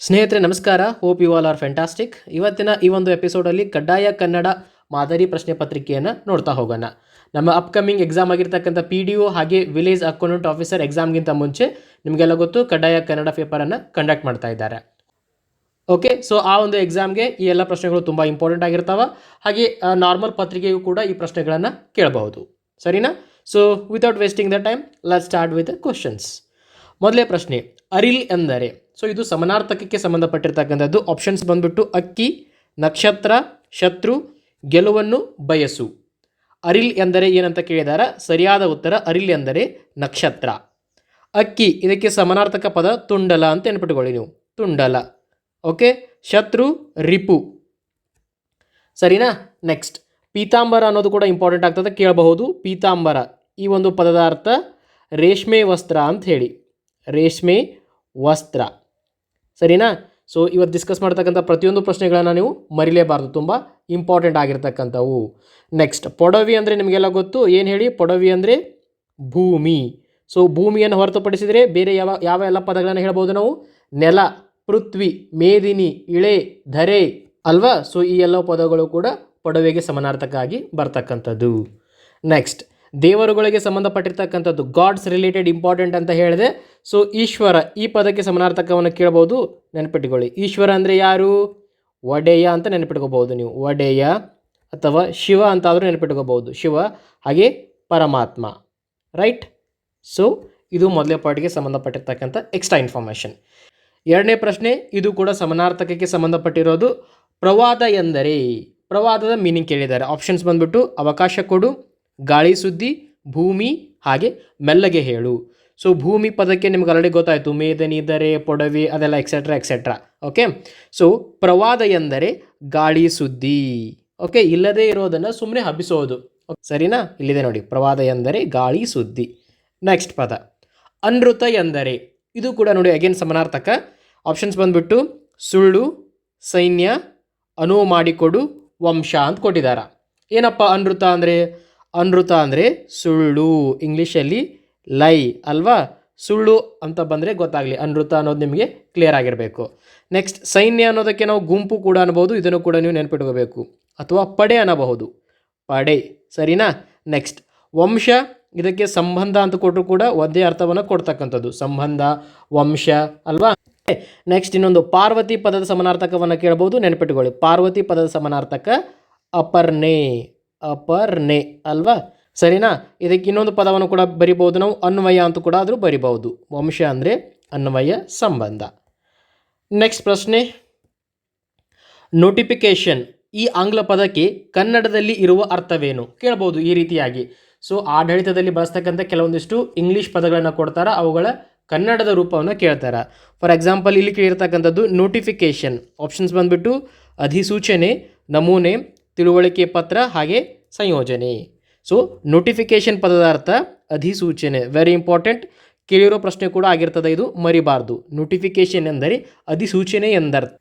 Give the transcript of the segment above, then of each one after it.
ಸ್ನೇಹಿತರೆ, ನಮಸ್ಕಾರ. Hope you all are fantastic ಇವತ್ತಿನ ಈ ಒಂದು ಎಪಿಸೋಡಲ್ಲಿ ಕಡ್ಡಾಯ ಕನ್ನಡ ಮಾದರಿ ಪ್ರಶ್ನೆ ಪತ್ರಿಕೆಯನ್ನು ನೋಡ್ತಾ ಹೋಗೋಣ. ನಮ್ಮ ಅಪ್ಕಮಿಂಗ್ ಎಕ್ಸಾಮ್ ಆಗಿರ್ತಕ್ಕಂಥ ಪಿ ಡಿ ಒ ಹಾಗೆ ವಿಲೇಜ್ ಅಕೌಂಟೆಂಟ್ ಆಫೀಸರ್ ಎಕ್ಸಾಮ್ಗಿಂತ ಮುಂಚೆ ನಿಮಗೆಲ್ಲ ಗೊತ್ತು, ಕಡ್ಡಾಯ ಕನ್ನಡ ಪೇಪರನ್ನು ಕಂಡಕ್ಟ್ ಮಾಡ್ತಾ ಇದ್ದಾರೆ. ಓಕೆ ಸೊ ಆ ಒಂದು ಎಕ್ಸಾಮ್ಗೆ ಈ ಎಲ್ಲ ಪ್ರಶ್ನೆಗಳು ತುಂಬ ಇಂಪಾರ್ಟೆಂಟ್ ಆಗಿರ್ತಾವೆ. ಹಾಗೆ ನಾರ್ಮಲ್ ಪತ್ರಿಕೆಯೂ ಕೂಡ ಈ ಪ್ರಶ್ನೆಗಳನ್ನು ಕೇಳಬಹುದು. ಸರಿನಾ? So without wasting the time let start with questions ಮೊದಲೇ ಪ್ರಶ್ನೆ, ಅರಿಲ್ ಎಂದರೆ ಸೊ ಇದು ಸಮನಾರ್ಥಕಕ್ಕೆ ಸಂಬಂಧಪಟ್ಟಿರ್ತಕ್ಕಂಥದ್ದು. ಆಪ್ಷನ್ಸ್ ಬಂದ್ಬಿಟ್ಟು ಅಕ್ಕಿ, ನಕ್ಷತ್ರ, ಶತ್ರು, ಗೆಲುವನ್ನು, ಬಯಸು. ಅರಿಲ್ ಎಂದರೆ ಏನಂತ ಕೇಳಿದಾರ? ಸರಿಯಾದ ಉತ್ತರ ಅರಿಲ್ ಎಂದರೆ ನಕ್ಷತ್ರ. ಅಕ್ಕಿ, ಇದಕ್ಕೆ ಸಮನಾರ್ಥಕ ಪದ ತುಂಡಲ ಅಂತ ನೆನ್ಪಿಟ್ಕೊಳ್ಳಿ ನೀವು. ತುಂಡಲ. ಓಕೆ ಶತ್ರು, ರಿಪು. ಸರಿನಾ? ನೆಕ್ಸ್ಟ್ ಪೀತಾಂಬರ ಅನ್ನೋದು ಕೂಡ ಇಂಪಾರ್ಟೆಂಟ್ ಆಗ್ತದೆ, ಕೇಳಬಹುದು. ಪೀತಾಂಬರ. ಈ ಒಂದು ಪದದ ಅರ್ಥ ರೇಷ್ಮೆ ವಸ್ತ್ರ ಅಂತ ಹೇಳಿ. ರೇಷ್ಮೆ ವಸ್ತ್ರ. ಸರಿನಾ? ಸೊ ಇವತ್ತು ಡಿಸ್ಕಸ್ ಮಾಡ್ತಕ್ಕಂಥ ಪ್ರತಿಯೊಂದು ಪ್ರಶ್ನೆಗಳನ್ನು ನೀವು ಮರಿಲೇಬಾರ್ದು. ತುಂಬ ಇಂಪಾರ್ಟೆಂಟ್ ಆಗಿರ್ತಕ್ಕಂಥವು. ನೆಕ್ಸ್ಟ್ ಪೊಡವಿ ಅಂದರೆ ನಿಮಗೆಲ್ಲ ಗೊತ್ತು. ಏನು ಹೇಳಿ? ಪೊಡವಿ ಅಂದರೆ ಭೂಮಿ. ಸೊ ಭೂಮಿಯನ್ನು ಹೊರತುಪಡಿಸಿದರೆ ಬೇರೆ ಯಾವ ಯಾವ ಎಲ್ಲ ಪದಗಳನ್ನು ಹೇಳ್ಬೋದು ನಾವು? ನೆಲ, ಪೃಥ್ವಿ, ಮೇದಿನಿ, ಇಳೆ, ಧರೆ ಅಲ್ವಾ? ಸೊ ಈ ಎಲ್ಲ ಪದಗಳು ಕೂಡ ಪೊಡವೆಗೆ ಸಮಾನಾರ್ಥಕ ಆಗಿ ಬರ್ತಕ್ಕಂಥದ್ದು. ನೆಕ್ಸ್ಟ್ ದೇವರುಗಳಿಗೆ ಸಂಬಂಧಪಟ್ಟಿರ್ತಕ್ಕಂಥದ್ದು ಗಾಡ್ಸ್ ರಿಲೇಟೆಡ್ ಇಂಪಾರ್ಟೆಂಟ್ ಅಂತ ಹೇಳಿದೆ. ಸೊ ಈಶ್ವರ ಈ ಪದಕ್ಕೆ ಸಮನಾರ್ಥಕವನ್ನು ಕೇಳ್ಬೋದು. ನೆನಪಿಟ್ಕೊಳ್ಳಿ. ಈಶ್ವರ ಅಂದರೆ ಯಾರು? ಒಡೆಯ ಅಂತ ನೆನಪಿಟ್ಕೋಬಹುದು ನೀವು. ಒಡೆಯ ಅಥವಾ ಶಿವ ಅಂತಾದರೂ ನೆನಪಿಟ್ಕೋಬಹುದು. ಶಿವ, ಹಾಗೆ ಪರಮಾತ್ಮ. ರೈಟ್ ಸೊ ಇದು ಮೊದಲೇ ಪಾರ್ಟ್ಗೆ ಸಂಬಂಧಪಟ್ಟಿರ್ತಕ್ಕಂಥ ಎಕ್ಸ್ಟ್ರಾ ಇನ್ಫಾರ್ಮೇಷನ್ ಎರಡನೇ ಪ್ರಶ್ನೆ, ಇದು ಕೂಡ ಸಮನಾರ್ಥಕಕ್ಕೆ ಸಂಬಂಧಪಟ್ಟಿರೋದು. ಪ್ರವಾದ ಎಂದರೆ, ಪ್ರವಾದದ ಮೀನಿಂಗ್ ಕೇಳಿದ್ದಾರೆ. ಆಪ್ಷನ್ಸ್ ಬಂದ್ಬಿಟ್ಟು ಅವಕಾಶ ಕೊಡು. ಗಾಳಿ ಸುದ್ದಿ, ಭೂಮಿ, ಹಾಗೆ ಮೆಲ್ಲಗೆ ಹೇಳು. ಸೊ ಭೂಮಿ ಪದಕ್ಕೆ ನಿಮ್ಗೆ ಆಲ್ರೆಡಿ ಗೊತ್ತಾಯಿತು. ಮೇದನಿದರೆ ಪೊಡವಿ, ಅದೆಲ್ಲ ಎಕ್ಸೆಟ್ರಾ ಎಕ್ಸೆಟ್ರಾ ಓಕೆ ಸೊ ಪ್ರವಾದ ಎಂದರೆ ಗಾಳಿ ಸುದ್ದಿ. ಓಕೆ ಇಲ್ಲದೇ ಇರೋದನ್ನು ಸುಮ್ಮನೆ ಹಬ್ಬಿಸೋದು. ಸರಿನಾ? ಇಲ್ಲಿದೆ ನೋಡಿ. ಪ್ರವಾದ ಎಂದರೆ ಗಾಳಿ ಸುದ್ದಿ. ನೆಕ್ಸ್ಟ್ ಪದ. ಅನೃತ ಎಂದರೆ. ಇದು ಕೂಡ ನೋಡಿ ಅಗೇನ್ ಸಮಾನಾರ್ಥಕ. ಆಪ್ಷನ್ಸ್ ಬಂದ್ಬಿಟ್ಟು ಸುಳ್ಳು, ಸೈನ್ಯ, ಅನುವು ಮಾಡಿಕೊಡು, ವಂಶ ಅಂತ ಕೊಟ್ಟಿದ್ದಾರೆ ಏನಪ್ಪ ಅನೃತ ಅಂದರೆ? ಅನೃತ ಅಂದರೆ ಸುಳ್ಳು. ಇಂಗ್ಲೀಷಲ್ಲಿ ಲೈ ಅಲ್ವಾ? ಸುಳ್ಳು ಅಂತ ಬಂದರೆ ಗೊತ್ತಾಗಲಿ, ಅನೃತ ಅನ್ನೋದು ನಿಮಗೆ ಕ್ಲಿಯರ್ ಆಗಿರಬೇಕು. ನೆಕ್ಸ್ಟ್ ಸೈನ್ಯ ಅನ್ನೋದಕ್ಕೆ ನಾವು ಗುಂಪು ಕೂಡ ಅನ್ಬೋದು, ಇದನ್ನು ಕೂಡ ನೀವು ನೆನ್ಪಿಟ್ಕೋಬೇಕು. ಅಥವಾ ಪಡೆ ಅನ್ನಬಹುದು. ಪಡೆ, ಸರಿನಾ? ನೆಕ್ಸ್ಟ್ ವಂಶ, ಇದಕ್ಕೆ ಸಂಬಂಧ ಅಂತ ಕೊಟ್ಟರು ಕೂಡ ಒಂದೇ ಅರ್ಥವನ್ನು ಕೊಡ್ತಕ್ಕಂಥದ್ದು. ಸಂಬಂಧ, ವಂಶ, ಅಲ್ವಾ? ನೆಕ್ಸ್ಟ್ ಇನ್ನೊಂದು ಪಾರ್ವತಿ ಪದದ ಸಮಾನಾರ್ಥಕವನ್ನು ಕೇಳ್ಬೋದು, ನೆನಪಿಟ್ಕೊಳ್ಳಿ. ಪಾರ್ವತಿ ಪದದ ಸಮಾನಾರ್ಥಕ ಅಪರ್ನೆ ಅಪರ್ನೆ ಅಲ್ವಾ? ಸರಿನಾ? ಇದಕ್ಕೆ ಇನ್ನೊಂದು ಪದವನ್ನು ಕೂಡ ಬರಿಬೋದು ನಾವು, ಅನ್ವಯ ಅಂತ ಕೂಡ ಆದರೂ ಬರಿಬಹುದು. ವಂಶ ಅಂದರೆ ಅನ್ವಯ ಸಂಬಂಧ. ನೆಕ್ಸ್ಟ್ ಪ್ರಶ್ನೆ. ನೋಟಿಫಿಕೇಶನ್ ಈ ಆಂಗ್ಲ ಪದಕ್ಕೆ ಕನ್ನಡದಲ್ಲಿ ಇರುವ ಅರ್ಥವೇನು? ಕೇಳ್ಬೋದು ಈ ರೀತಿಯಾಗಿ. ಸೊ ಆಡಳಿತದಲ್ಲಿ ಬಳಸ್ತಕ್ಕಂಥ ಕೆಲವೊಂದಿಷ್ಟು ಇಂಗ್ಲೀಷ್ ಪದಗಳನ್ನು ಕೊಡ್ತಾರೆ, ಅವುಗಳ ಕನ್ನಡದ ರೂಪವನ್ನು ಕೇಳ್ತಾರೆ. ಫಾರ್ ಎಕ್ಸಾಂಪಲ್ ಇಲ್ಲಿ ಕೇಳಿರ್ತಕ್ಕಂಥದ್ದು ನೋಟಿಫಿಕೇಶನ್ ಆಪ್ಷನ್ಸ್ ಬಂದ್ಬಿಟ್ಟು ಅಧಿಸೂಚನೆ, ನಮೂನೆ ತಿಳುವಳಿಕೆ ಪತ್ರ ಹಾಗೆ ಸಂಯೋಜನೆ. ಸೊ ನೋಟಿಫಿಕೇಶನ್ ಪದದ ಅರ್ಥ ಅಧಿಸೂಚನೆ. ವೆರಿ ಇಂಪಾರ್ಟೆಂಟ್ ಕೇಳಿರೋ ಪ್ರಶ್ನೆ ಕೂಡ ಆಗಿರ್ತದೆ, ಇದು ಮರಿಬಾರ್ದು. ನೋಟಿಫಿಕೇಶನ್ ಎಂದರೆ ಅಧಿಸೂಚನೆ ಎಂದರ್ಥ.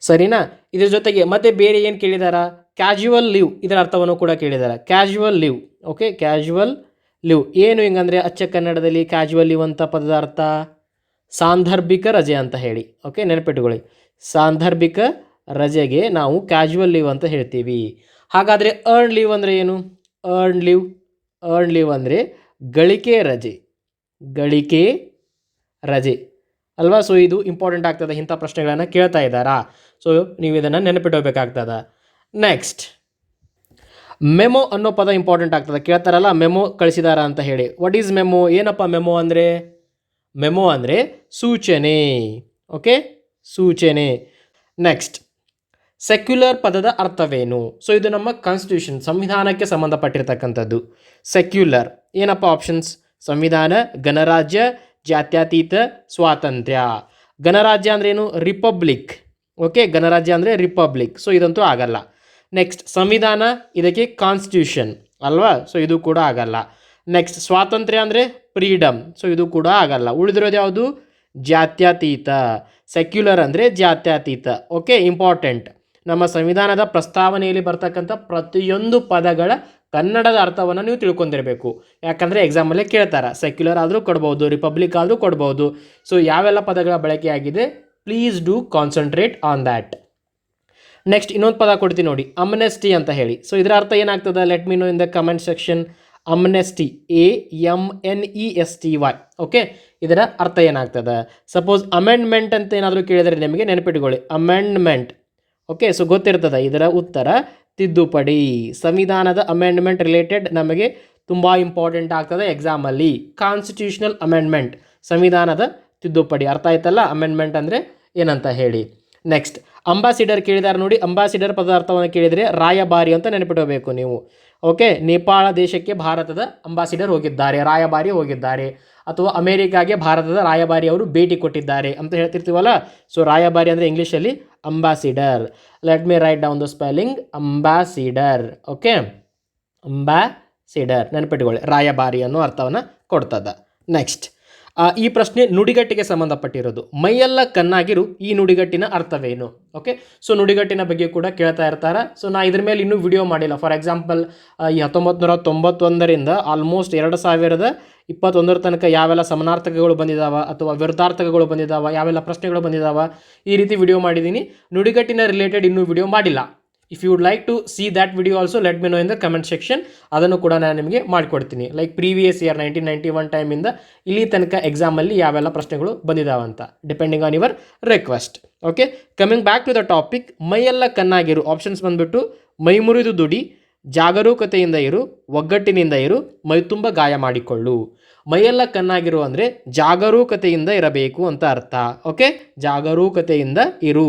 ಸರಿನಾ? ಇದರ ಜೊತೆಗೆ ಮತ್ತೆ ಬೇರೆ ಏನು ಕೇಳಿದಾರ? ಕ್ಯಾಶುವಲ್ ಲೀವ್ ಇದರ ಅರ್ಥವನ್ನು ಕೂಡ ಕೇಳಿದಾರ. Casual leave okay casual leave ಏನು ಹಿಂಗಂದರೆ ಅಚ್ಚ ಕನ್ನಡದಲ್ಲಿ ಕ್ಯಾಶುವಲ್ ಲೀವ್ ಅಂತ ಪದದ ಅರ್ಥ? ಸಾಂದರ್ಭಿಕ ರಜೆ ಅಂತ ಹೇಳಿ. ಓಕೆ ನೆನಪಿಟ್ಟುಕೊಳ್ಳಿ ಸಾಂದರ್ಭಿಕ ರಜೆಗೆ ನಾವು ಕ್ಯಾಶುವಲ್ ಲೀವ್ ಅಂತ ಹೇಳ್ತೀವಿ. ಹಾಗಾದರೆ ಅರ್ನ್ ಲೀವ್ ಅಂದರೆ ಏನು? ಅರ್ನ್ ಲೀವ್ ಅರ್ನ್ ಲೀವ್ ಅಂದರೆ ಗಳಿಕೆ ರಜೆ. ಗಳಿಕೆ ರಜೆ. ಅಲ್ವಾ? ಸೊ ಇದು ಇಂಪಾರ್ಟೆಂಟ್ ಆಗ್ತದೆ ಇಂಥ ಪ್ರಶ್ನೆಗಳನ್ನು ಕೇಳ್ತಾ ಇದ್ದಾರಾ? ಸೊ ನೀವು ಇದನ್ನು ನೆನಪಿಟ್ಕೋಬೇಕಾಗ್ತದ ನೆಕ್ಸ್ಟ್ ಮೆಮೊ ಅನ್ನೋ ಪದ ಇಂಪಾರ್ಟೆಂಟ್ ಆಗ್ತದೆ. ಕೇಳ್ತಾರಲ್ಲ ಮೆಮೊ ಕಳಿಸಿದಾರ ಅಂತ ಹೇಳಿ. ವಾಟ್ ಈಸ್ ಮೆಮೊ ಏನಪ್ಪ ಮೆಮೊ ಅಂದರೆ? ಮೆಮೊ ಅಂದರೆ ಸೂಚನೆ. ಓಕೆ ಸೂಚನೆ. ನೆಕ್ಸ್ಟ್ ಸೆಕ್ಯುಲರ್ ಪದದ ಅರ್ಥವೇನು? ಸೊ ಇದು ನಮ್ಮ ಕಾನ್ಸ್ಟಿಟ್ಯೂಷನ್ ಸಂವಿಧಾನಕ್ಕೆ ಸಂಬಂಧಪಟ್ಟಿರ್ತಕ್ಕಂಥದ್ದು. ಸೆಕ್ಯುಲರ್ ಏನಪ್ಪ ಆಪ್ಷನ್ಸ್ ಸಂವಿಧಾನ, ಗಣರಾಜ್ಯ, ಜಾತ್ಯತೀತ, ಸ್ವಾತಂತ್ರ್ಯ. ಗಣರಾಜ್ಯ ಅಂದ್ರೇನು ರಿಪಬ್ಲಿಕ್ ಓಕೆ ಗಣರಾಜ್ಯ ಅಂದರೆ ರಿಪಬ್ಲಿಕ್ ಸೊ ಇದಂತೂ ಆಗಲ್ಲ. ನೆಕ್ಸ್ಟ್ ಸಂವಿಧಾನ, ಇದಕ್ಕೆ ಕಾನ್ಸ್ಟಿಟ್ಯೂಷನ್ ಅಲ್ವಾ? ಸೊ ಇದು ಕೂಡ ಆಗಲ್ಲ. ನೆಕ್ಸ್ಟ್ ಸ್ವಾತಂತ್ರ್ಯ ಅಂದರೆ ಫ್ರೀಡಮ್ ಸೊ ಇದು ಕೂಡ ಆಗಲ್ಲ. ಉಳಿದಿರೋದು ಯಾವುದು? ಜಾತ್ಯತೀತ. ಸೆಕ್ಯುಲರ್ ಅಂದರೆ ಜಾತ್ಯತೀತ. ಓಕೆ ಇಂಪಾರ್ಟೆಂಟ್ ನಮ್ಮ ಸಂವಿಧಾನದ ಪ್ರಸ್ತಾವನೆಯಲ್ಲಿ ಬರ್ತಕ್ಕಂಥ ಪ್ರತಿಯೊಂದು ಪದಗಳ ಕನ್ನಡದ ಅರ್ಥವನ್ನು ನೀವು ತಿಳ್ಕೊಂಡಿರಬೇಕು. ಯಾಕಂದರೆ ಎಕ್ಸಾಮಲ್ಲೇ ಕೇಳ್ತಾರೆ ಸೆಕ್ಯುಲರ್ ಆದರೂ ಕೊಡ್ಬೋದು ರಿಪಬ್ಲಿಕ್ ಆದರೂ ಕೊಡ್ಬೋದು. ಸೊ ಯಾವೆಲ್ಲ ಪದಗಳ ಬಳಕೆಯಾಗಿದೆ? Please do concentrate on that next ಇನ್ನೊಂದು ಪದ ಕೊಡ್ತೀನಿ ನೋಡಿ ಅಮ್ನೆಸ್ಟಿ ಅಂತ ಹೇಳಿ. ಸೊ ಇದರ ಅರ್ಥ ಏನಾಗ್ತದೆ? Let me know in the comment section amnesty A M N E S T Y okay ಇದರ ಅರ್ಥ ಏನಾಗ್ತದೆ? ಸಪೋಸ್ ಅಮೆಂಡ್ಮೆಂಟ್ ಅಂತ ಏನಾದರೂ ಕೇಳಿದರೆ ನಿಮಗೆ ನೆನಪಿಟ್ಕೊಳ್ಳಿ. ಅಮೆಂಡ್ಮೆಂಟ್ ಓಕೆ ಸೊ ಗೊತ್ತಿರ್ತದೆ, ಇದರ ಉತ್ತರ ತಿದ್ದುಪಡಿ. ಸಂವಿಧಾನದ ಅಮೆಂಡ್ಮೆಂಟ್ ರಿಲೇಟೆಡ್ ನಮಗೆ ತುಂಬ ಇಂಪಾರ್ಟೆಂಟ್ ಆಗ್ತದೆ ಎಕ್ಸಾಮಲ್ಲಿ ಕಾನ್ಸ್ಟಿಟ್ಯೂಷನಲ್ ಅಮೆಂಡ್ಮೆಂಟ್ ಸಂವಿಧಾನದ ತಿದ್ದುಪಡಿ. ಅರ್ಥ ಆಯ್ತಲ್ಲ? ಅಮೆಂಡ್ಮೆಂಟ್ ಅಂದರೆ ಏನಂತ ಹೇಳಿ. ನೆಕ್ಸ್ಟ್ ಅಂಬಾಸಿಡರ್ ಕೇಳಿದಾರೆ ನೋಡಿ ಅಂಬಾಸಿಡರ್ ಪದಾರ್ಥವನ್ನು ಕೇಳಿದರೆ ರಾಯಭಾರಿ ಅಂತ ನೆನಪಿಡಬೇಕು ನೀವು. ಓಕೆ ನೇಪಾಳ ದೇಶಕ್ಕೆ ಭಾರತದ ಅಂಬಾಸಿಡರ್ ಹೋಗಿದ್ದಾರೆ, ರಾಯಭಾರಿ ಹೋಗಿದ್ದಾರೆ. ಅಥವಾ ಅಮೇರಿಕಾಗೆ ಭಾರತದ ರಾಯಭಾರಿ ಅವರು ಭೇಟಿ ಕೊಟ್ಟಿದ್ದಾರೆ ಅಂತ ಹೇಳ್ತಿರ್ತೀವಲ್ಲ? ಸೊ ರಾಯಭಾರಿ ಅಂದರೆ ಇಂಗ್ಲೀಷಲ್ಲಿ ambassador let me write down the spelling ambassador okay ambassador ನೆನಪಿಟ್ಕೊಳ್ಳಿ, ರಾಯಭಾರಿ ಅನ್ನೋ ಅರ್ಥವನ್ನು ಕೊಡ್ತದ. ನೆಕ್ಸ್ಟ್ ಈ ಪ್ರಶ್ನೆ ನುಡಿಗಟ್ಟಿಗೆ ಸಂಬಂಧಪಟ್ಟಿರೋದು. ಮೈಯೆಲ್ಲ ಕನ್ನಾಗಿರು ಈ ನುಡಿಗಟ್ಟಿನ ಅರ್ಥವೇನು? ಓಕೆ ಸೊ ನುಡಿಗಟ್ಟಿನ ಬಗ್ಗೆ ಕೂಡ ಕೇಳ್ತಾ ಇರ್ತಾರೆ. ಸೊ ನಾ ಇದ್ರ ಮೇಲೆ ಇನ್ನೂ ವಿಡಿಯೋ ಮಾಡಿಲ್ಲ. ಫಾರ್ ಎಕ್ಸಾಂಪಲ್ ಈ ಹತ್ತೊಂಬತ್ತು ನೂರ ತೊಂಬತ್ತೊಂದರಿಂದ ಆಲ್ಮೋಸ್ಟ್ ಎರಡು ಸಾವಿರದ ಇಪ್ಪತ್ತೊಂದರ ತನಕ ಯಾವೆಲ್ಲ ಸಮನಾರ್ಥಕಗಳು ಬಂದಿದಾವ ಅಥವಾ ವಿರುದ್ಧಾರ್ಥಕಗಳು ಬಂದಿದಾವ, ಯಾವೆಲ್ಲ ಪ್ರಶ್ನೆಗಳು ಬಂದಿದಾವ, ಈ ರೀತಿ ವಿಡಿಯೋ ಮಾಡಿದ್ದೀನಿ. ನುಡಿಗಟ್ಟಿನ ರಿಲೇಟೆಡ್ ಇನ್ನೂ ವಿಡಿಯೋ ಮಾಡಿಲ್ಲ. If you would like to see that video also let me know in the comment section ಅದನ್ನು ಕೂಡ ನಾನು ನಿಮಗೆ ಮಾಡಿಕೊಡ್ತೀನಿ. Like previous year nineteen ninety one ಟೈಮಿಂದ ಇಲ್ಲಿ ತನಕ ಎಕ್ಸಾಮಲ್ಲಿ ಯಾವೆಲ್ಲ ಪ್ರಶ್ನೆಗಳು ಬಂದಿದಾವಂತ depending on your request okay coming back to the topic ಮೈಯೆಲ್ಲ ಕನ್ನಾಗಿರು ಆಪ್ಷನ್ಸ್ ಬಂದುಬಿಟ್ಟು, ಮೈ ಮುರಿದು ದುಡಿ, ಜಾಗರೂಕತೆಯಿಂದ ಇರು, ಒಗ್ಗಟ್ಟಿನಿಂದ ಇರು, ಮೈ ತುಂಬ ಗಾಯ ಮಾಡಿಕೊಳ್ಳು. ಮೈಯೆಲ್ಲ ಕನ್ನಾಗಿರು ಅಂದರೆ ಜಾಗರೂಕತೆಯಿಂದ ಇರಬೇಕು ಅಂತ ಅರ್ಥ. ಓಕೆ ಜಾಗರೂಕತೆಯಿಂದ ಇರು.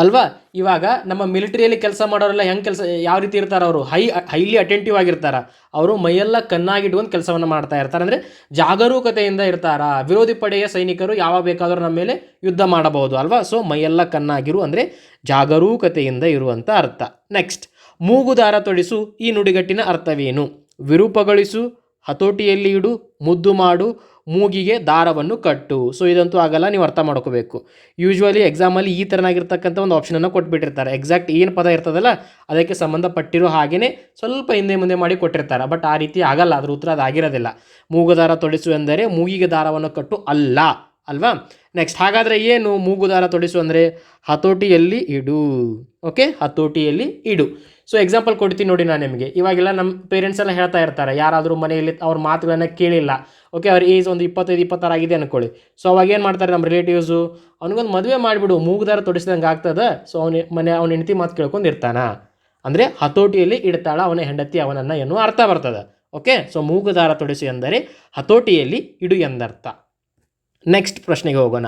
ಅಲ್ವಾ? ಇವಾಗ ನಮ್ಮ ಮಿಲಿಟರಿಯಲ್ಲಿ ಕೆಲಸ ಮಾಡೋರೆಲ್ಲ ಹೆಂಗೆ ಕೆಲಸ, ಯಾವ ರೀತಿ ಇರ್ತಾರೆ ಅವರು? ಹೈ, ಹೈಲಿ ಅಟೆಂಟಿವ್ ಆಗಿರ್ತಾರೆ. ಅವರು ಮೈಯೆಲ್ಲ ಕಣ್ಣಾಗಿಟ್ಕೊಂಡು ಕೆಲಸವನ್ನು ಮಾಡ್ತಾ ಇರ್ತಾರೆ. ಅಂದರೆ ಜಾಗರೂಕತೆಯಿಂದ ಇರ್ತಾರ. ವಿರೋಧಿ ಪಡೆಯ ಸೈನಿಕರು ಯಾವಾಗ ಬೇಕಾದರೂ ನಮ್ಮ ಮೇಲೆ ಯುದ್ಧ ಮಾಡಬಹುದು, ಅಲ್ವಾ? ಸೊ ಮೈಯೆಲ್ಲ ಕಣ್ಣಾಗಿರು ಅಂದರೆ ಜಾಗರೂಕತೆಯಿಂದ ಇರುವಂಥ ಅರ್ಥ. ನೆಕ್ಸ್ಟ್ ಮೂಗುದಾರ ತೊಡಿಸು ಈ ನುಡಿಗಟ್ಟಿನ ಅರ್ಥವೇನು? ವಿರೂಪಗೊಳಿಸು, ಹತೋಟಿಯಲ್ಲಿ ಇಡು, ಮುದ್ದು ಮಾಡು ಮೂಗಿಗೆ ದಾರವನ್ನು ಕಟ್ಟು. ಸೊ ಇದಂತೂ ಆಗಲ್ಲ, ನೀವು ಅರ್ಥ ಮಾಡ್ಕೋಬೇಕು. ಯೂಶ್ವಲಿ ಎಕ್ಸಾಮಲ್ಲಿ ಈ ಥರನಾಗಿರ್ತಕ್ಕಂಥ ಒಂದು ಆಪ್ಷನನ್ನು ಕೊಟ್ಬಿಟ್ಟಿರ್ತಾರೆ. ಎಕ್ಸಾಕ್ಟ್ ಏನು ಪದ ಇರ್ತದಲ್ಲ, ಅದಕ್ಕೆ ಸಂಬಂಧಪಟ್ಟಿರೋ ಹಾಗೆಯೇ ಸ್ವಲ್ಪ ಹಿಂದೆ ಮುಂದೆ ಮಾಡಿ ಕೊಟ್ಟಿರ್ತಾರೆ. ಬಟ್ ಆ ರೀತಿ ಆಗಲ್ಲ, ಅದ್ರ ಉತ್ತರ ಅದಾಗಿರೋದಿಲ್ಲ ಮೂಗುದಾರ ತೊಡಿಸು ಎಂದರೆ ಮೂಗಿಗೆ ದಾರವನ್ನು ಕಟ್ಟು ಅಲ್ಲ, ಅಲ್ವಾ? ನೆಕ್ಸ್ಟ್ ಹಾಗಾದರೆ ಏನು? ಮೂಗುದಾರ ತೊಡಿಸು ಅಂದರೆ ಹತೋಟಿಯಲ್ಲಿ ಇಡು. ಓಕೆ ಹತೋಟಿಯಲ್ಲಿ ಇಡು. ಸೊ ಎಕ್ಸಾಂಪಲ್ ಕೊಡ್ತೀನಿ ನೋಡಿ ನಾನು ನಿಮಗೆ. ಇವಾಗೆಲ್ಲ ನಮ್ಮ ಪೇರೆಂಟ್ಸ್ ಎಲ್ಲ ಹೇಳ್ತಾ ಇರ್ತಾರೆ, ಯಾರಾದರೂ ಮನೆಯಲ್ಲಿ ಅವ್ರ ಮಾತುಗಳನ್ನು ಕೇಳಿಲ್ಲ. ಓಕೆ ಅವ್ರ ಏಜ್ ಒಂದು ಇಪ್ಪತ್ತೈದು, ಇಪ್ಪತ್ತಾರು ಆಗಿದೆ ಅನ್ಕೊಳ್ಳಿ. ಸೊ ಅವಾಗ ಏನು ಮಾಡ್ತಾರೆ ನಮ್ಮ ರಿಲೇಟಿವ್ಸು ಅವ್ನಿಗೊಂದು ಮದುವೆ ಮಾಡಿಬಿಡು, ಮೂಗುದಾರ ತೊಡಿಸಿದಂಗೆ ಆಗ್ತದೆ? ಸೊ ಅವನ ಮನೆ, ಅವನ ಹೆಂಡತಿ ಮಾತು ಕೇಳ್ಕೊಂಡು ಇರ್ತಾನ? ಅಂದರೆ ಹತೋಟಿಯಲ್ಲಿ ಇಡ್ತಾಳ ಅವನ ಹೆಂಡತಿ ಅವನನ್ನು ಏನು ಅರ್ಥ ಬರ್ತದೆ. ಓಕೆ ಸೊ ಮೂಗುದಾರ ತೊಡಿಸಿ ಎಂದರೆ ಹತೋಟಿಯಲ್ಲಿ ಇಡು ಎಂದರ್ಥ. ನೆಕ್ಸ್ಟ್ ಪ್ರಶ್ನೆಗೆ ಹೋಗೋಣ.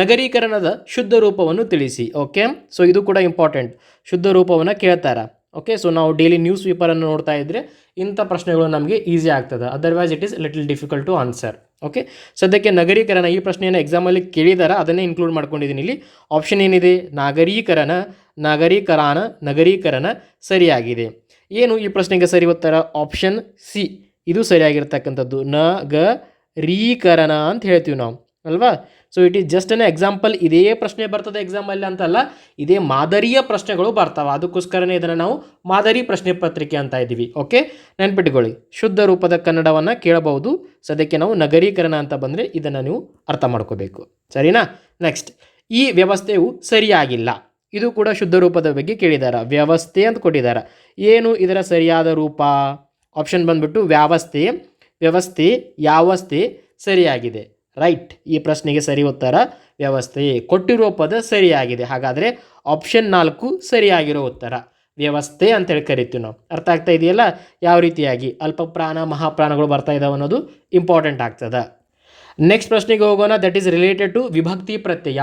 ನಗರೀಕರಣದ ಶುದ್ಧ ರೂಪವನ್ನು ತಿಳಿಸಿ. ಓಕೆ ಸೊ ಇದು ಕೂಡ ಇಂಪಾರ್ಟೆಂಟ್ ಶುದ್ಧ ರೂಪವನ್ನು ಕೇಳ್ತಾರೆ? ಓಕೆ ಸೊ ನಾವು ಡೈಲಿ ನ್ಯೂಸ್ ಪೇಪರನ್ನು ನೋಡ್ತಾ ಇದ್ದರೆ ಇಂಥ ಪ್ರಶ್ನೆಗಳು ನಮಗೆ ಈಸಿ ಆಗ್ತದೆ. Otherwise it is little difficult to answer okay ಸದ್ಯಕ್ಕೆ ನಗರೀಕರಣ, ಈ ಪ್ರಶ್ನೆಯನ್ನು ಎಕ್ಸಾಮಲ್ಲಿ ಕೇಳಿದಾರ? ಅದನ್ನೇ ಇನ್ಕ್ಲೂಡ್ ಮಾಡ್ಕೊಂಡಿದ್ದೀನಿ ಇಲ್ಲಿ. ಆಪ್ಷನ್ ಏನಿದೆ? ನಾಗರೀಕರಣ ನಾಗರೀಕರಣ ನಗರೀಕರಣ ಸರಿಯಾಗಿದೆ. ಏನು ಈ ಪ್ರಶ್ನೆಗೆ ಸರಿ ಉತ್ತರ? ಆಪ್ಷನ್ ಸಿ ಇದು ಸರಿಯಾಗಿರ್ತಕ್ಕಂಥದ್ದು. ರೀಕರಣ ಅಂತ ಹೇಳ್ತೀವಿ ನಾವು. ಅಲ್ವಾ? So it is just an example ಇದೇ ಪ್ರಶ್ನೆ ಬರ್ತದೆ ಎಕ್ಸಾಮಲ್ಲಿ ಅಂತಲ್ಲ, ಇದೇ ಮಾದರಿಯ ಪ್ರಶ್ನೆಗಳು ಬರ್ತಾವೆ. ಅದಕ್ಕೋಸ್ಕರನೇ ಇದನ್ನು ನಾವು ಮಾದರಿ ಪ್ರಶ್ನೆ ಪತ್ರಿಕೆ ಅಂತ ಇದ್ದೀವಿ. ಓಕೆ ನೆನ್ಪಿಟ್ಕೊಳ್ಳಿ. ಶುದ್ಧ ರೂಪದ ಕನ್ನಡವನ್ನು ಕೇಳಬಹುದು. ಸದ್ಯಕ್ಕೆ ನಾವು ನಗರೀಕರಣ ಅಂತ ಬಂದರೆ ಇದನ್ನು ನೀವು ಅರ್ಥ ಮಾಡ್ಕೋಬೇಕು. ಸರಿನಾ? ನೆಕ್ಸ್ಟ್ ಈ ವ್ಯವಸ್ಥೆಯು ಸರಿಯಾಗಿಲ್ಲ. ಇದು ಕೂಡ ಶುದ್ಧ ರೂಪದ ಬಗ್ಗೆ ಕೇಳಿದ್ದಾರೆ ವ್ಯವಸ್ಥೆ ಅಂತ ಕೊಟ್ಟಿದ್ದಾರೆ ಏನು ಇದರ ಸರಿಯಾದ ರೂಪ? ಆಪ್ಷನ್ ಬಂದ್ಬಿಟ್ಟು ವ್ಯವಸ್ಥೆ. ವ್ಯವಸ್ಥೆ, ಯಾವಸ್ಥೆ ಸರಿಯಾಗಿದೆ. ರೈಟ್ ಈ ಪ್ರಶ್ನೆಗೆ ಸರಿ ಉತ್ತರ ವ್ಯವಸ್ಥೆ ಕೊಟ್ಟಿರುವ ಪದ ಸರಿಯಾಗಿದೆ. ಹಾಗಾದರೆ ಆಪ್ಷನ್ ನಾಲ್ಕು ಸರಿಯಾಗಿರೋ ಉತ್ತರ. ವ್ಯವಸ್ಥೆ ಅಂತೇಳಿ ಕರಿತೀವಿ ನಾವು. ಅರ್ಥ ಆಗ್ತಾ ಇದೆಯಲ್ಲ? ಯಾವ ರೀತಿಯಾಗಿ? ಅಲ್ಪ ಪ್ರಾಣ ಮಹಾಪ್ರಾಣಗಳು ಬರ್ತಾ ಇದ್ದಾವೆ ಅನ್ನೋದು ಇಂಪಾರ್ಟೆಂಟ್ ಆಗ್ತದೆ. ನೆಕ್ಸ್ಟ್ ಪ್ರಶ್ನೆಗೆ ಹೋಗೋಣ. ದಟ್ ಈಸ್ ರಿಲೇಟೆಡ್ ಟು ವಿಭಕ್ತಿ ಪ್ರತ್ಯಯ.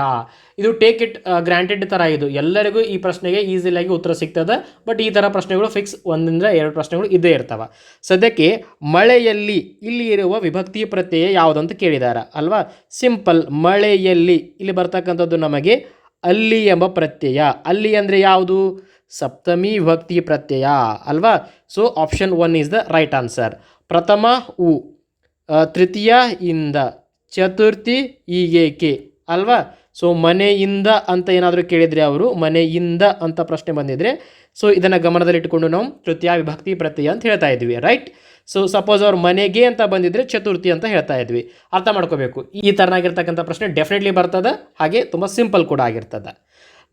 ಇದು ಟೇಕ್ ಇಟ್ ಗ್ರಾಂಟೆಡ್ ಥರ ಇದು. ಎಲ್ಲರಿಗೂ ಈ ಪ್ರಶ್ನೆಗೆ ಈಸಿಲಾಗಿ ಉತ್ತರ ಸಿಗ್ತದೆ. ಬಟ್ ಈ ಥರ ಪ್ರಶ್ನೆಗಳು ಫಿಕ್ಸ್ ಒಂದಿಂದ ಎರಡು ಪ್ರಶ್ನೆಗಳು ಇದ್ದೇ ಇರ್ತವೆ. ಸದ್ಯಕ್ಕೆ ಮಳೆಯಲ್ಲಿ ಇಲ್ಲಿ ಇರುವ ವಿಭಕ್ತಿ ಪ್ರತ್ಯಯ ಯಾವುದಂತ ಕೇಳಿದ್ದಾರೆ ಅಲ್ವಾ? ಸಿಂಪಲ್ ಮಳೆಯಲ್ಲಿ ಇಲ್ಲಿ ಬರ್ತಕ್ಕಂಥದ್ದು ನಮಗೆ ಅಲ್ಲಿ ಎಂಬ ಪ್ರತ್ಯಯ. ಅಲ್ಲಿ ಅಂದರೆ ಯಾವುದು? ಸಪ್ತಮಿ ವಿಭಕ್ತಿ ಪ್ರತ್ಯಯ. ಅಲ್ವಾ? So option one is the right answer ಪ್ರಥಮ ಉ ತೃತೀಯ ಇಂದ ಚತುರ್ಥಿ ಈಗೇಕೆ? ಅಲ್ವಾ? ಸೊ ಮನೆಯಿಂದ ಅಂತ ಏನಾದರೂ ಕೇಳಿದರೆ ಅವರು, ಮನೆಯಿಂದ ಅಂತ ಪ್ರಶ್ನೆ ಬಂದಿದ್ರೆ ಸೊ ಇದನ್ನು ಗಮನದಲ್ಲಿಟ್ಟುಕೊಂಡು ನಾವು ತೃತೀಯ ವಿಭಕ್ತಿ ಪ್ರತ್ಯಯ ಅಂತ ಹೇಳ್ತಾ ಇದ್ವಿ ರೈಟ್ ಸೊ ಸಪೋಸ್ ಅವ್ರ ಮನೆಗೆ ಅಂತ ಬಂದಿದ್ರೆ ಚತುರ್ಥಿ ಅಂತ ಹೇಳ್ತಾ ಇದ್ವಿ. ಅರ್ಥ ಮಾಡ್ಕೋಬೇಕು. ಈ ಥರನಾಗಿರ್ತಕ್ಕಂಥ ಪ್ರಶ್ನೆ ಡೆಫಿನೆಟ್ಲಿ ಬರ್ತದೆ, ಹಾಗೆ ತುಂಬ ಸಿಂಪಲ್ ಕೂಡ ಆಗಿರ್ತದೆ.